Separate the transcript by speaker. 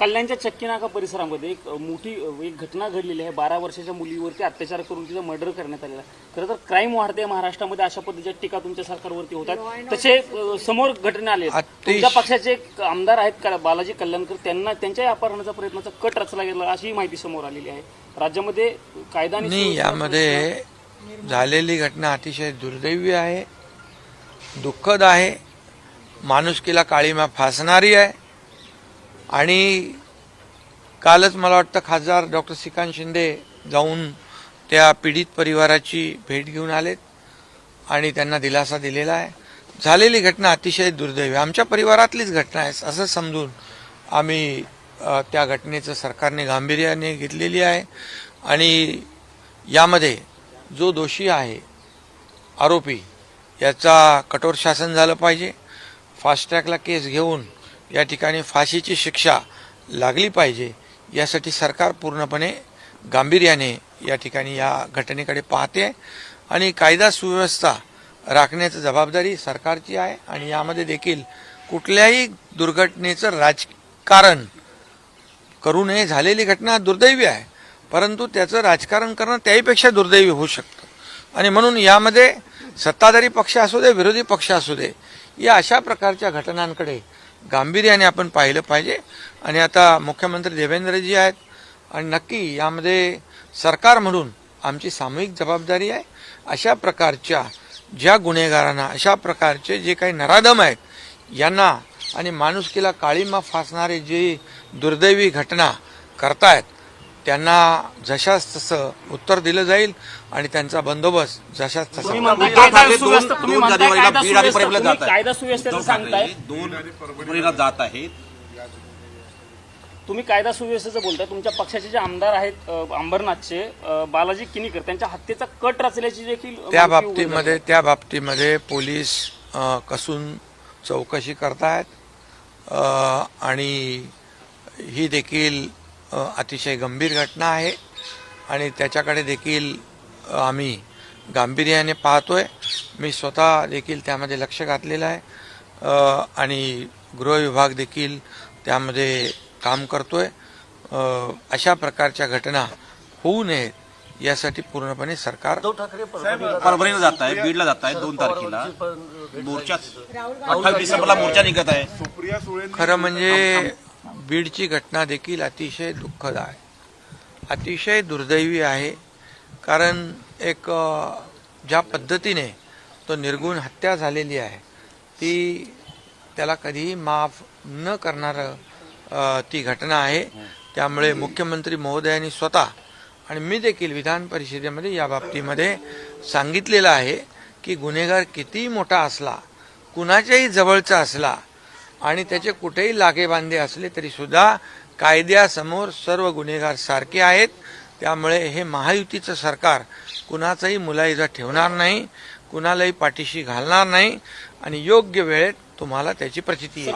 Speaker 1: कल्याणच्या चक्कीनाका परिसरामध्ये एक मोठी एक घटना घडलेली आहे. बारा वर्षाच्या मुलीवरती अत्याचार करून तिचं मर्डर करण्यात आलेला आहे. खरं तर क्राईम वाढते महाराष्ट्रामध्ये. अशा पद्धतीच्या टीका तुमच्या सरकारवरती होतात तसे समोर घटना आले तुमच्या पक्षाचे एक आमदार आहेत का- बालाजी कल्याणकर. त्यांना त्यांच्या अपहरणाचा प्रयत्नाचा कट रचला गेला अशी माहिती समोर आलेली आहे. राज्यामध्ये कायदा
Speaker 2: नाही यामध्ये झालेली घटना अतिशय दुर्दैवी आहे दुःखद आहे. माणुसकीला काळीमा फासणारी आहे. आणि कालच मला वाटतं खासदार डॉक्टर श्रीकांत शिंदे जाऊन त्या पीडित परिवाराची भेट घेऊन आलेत आणि त्यांना दिलासा दिलेला आहे. झालेली घटना अतिशय दुर्दैवी. आमच्या परिवारातलीच घटना आहे असं समजून आम्ही त्या घटनेचं सरकारने गांभीर्याने घेतलेली आहे. आणि यामध्ये जो दोषी आहे आरोपी याचा कठोर शासन झालं पाहिजे. फास्ट ट्रॅकला केस घेऊन या ठिकाणी फाशीची शिक्षा लागली पाहिजे यासाठी सरकार पूर्णपणे गांभीर्याने या ठिकाणी या घटनेकडे पाहते आणि कायदा सुव्यवस्था राखण्याची जबाबदारी सरकारची आहे आणि यामध्ये देखील कुठल्याही दुर्घटनेचं राजकारण करू नये. झालेली घटना दुर्दैवी आहे परंतु त्याचं राजकारण करणं त्याहीपेक्षा दुर्दैवी होऊ शकतं. आणि म्हणून यामध्ये सत्ताधारी पक्ष असू दे विरोधी पक्ष असू दे या अशा प्रकारच्या घटनांकडे गांभीर्याने आपण पाहिलं पाहिजे. आणि आता मुख्यमंत्री देवेंद्रजी आहेत. आणि नक्की यामध्ये सरकार म्हणून आमची सामूहिक जबाबदारी आहे. अशा प्रकारच्या ज्या गुन्हेगारांना अशा प्रकारचे जे काही नराधम आहेत यांना आणि माणुसकीला काळीमा फासणारे जे दुर्दैवी घटना करतायत त्यांना जशाच तसं उत्तर दिलं जाईल आणि त्यांचा बंदोबस्त जशाच तसा
Speaker 1: कायदा सुव्यवस्थेचं सांगताय.
Speaker 3: दोन जात आहेत
Speaker 1: तुम्ही कायदा सुव्यवस्थेचं बोलताय. तुमच्या पक्षाचे जे आमदार आहेत अंबरनाथचे बालाजी किनीकर त्यांच्या हत्येचा कट रचल्याची देखील
Speaker 2: त्या बाबतीमध्ये त्या बाबतीमध्ये पोलीस कसून चौकशी करतायत. आणि ही देखील अतिशय गंभीर घटना आहे आणि त्याच्याकडे देखील आम्ही गांभीर्याने पाहतोय. मी स्वतः देखील त्यामध्ये लक्ष घातलेलं आहे. आणि गृह विभाग देखील त्यामध्ये काम करतोय. अ, अशा प्रकारच्या घटना होऊ नयेत यासाठी पूर्णपणे सरकार
Speaker 3: परभणीला जात आहे बीडला जात आहे दोन तारखेला. मोर्चा अठ्ठावीस डिसेंबरला मोर्चा निघत आहे.
Speaker 2: खरं म्हणजे बीडची घटना देखील अतिशय दुःखद आहे अतिशय दुर्दैवी आहे कारण एक ज्या पद्धतीने तो निर्गुण हत्या झालेली आहे ती त्याला कधीही माफ न करणारं ती घटना आहे. त्यामुळे मुख्यमंत्री महोदयांनी स्वतः आणि मी देखील विधान परिषदेमध्ये या बाबतीमध्ये सांगितलेलं आहे की गुन्हेगार कितीही मोठा असला कुणाच्याही जवळचा असला आणि त्याचे कुठेही लागेबांधे असले तरी सुद्धा कायद्यासमोर सर्व गुन्हेगार सारखे आहेत. त्यामुळे हे महायुतीचं सरकार कुणाचाही मुलायजा ठेवणार नाही कुणालाही पाठीशी घालणार नाही आणि योग्य वेळेत तुम्हाला त्याची प्रचिती येईल.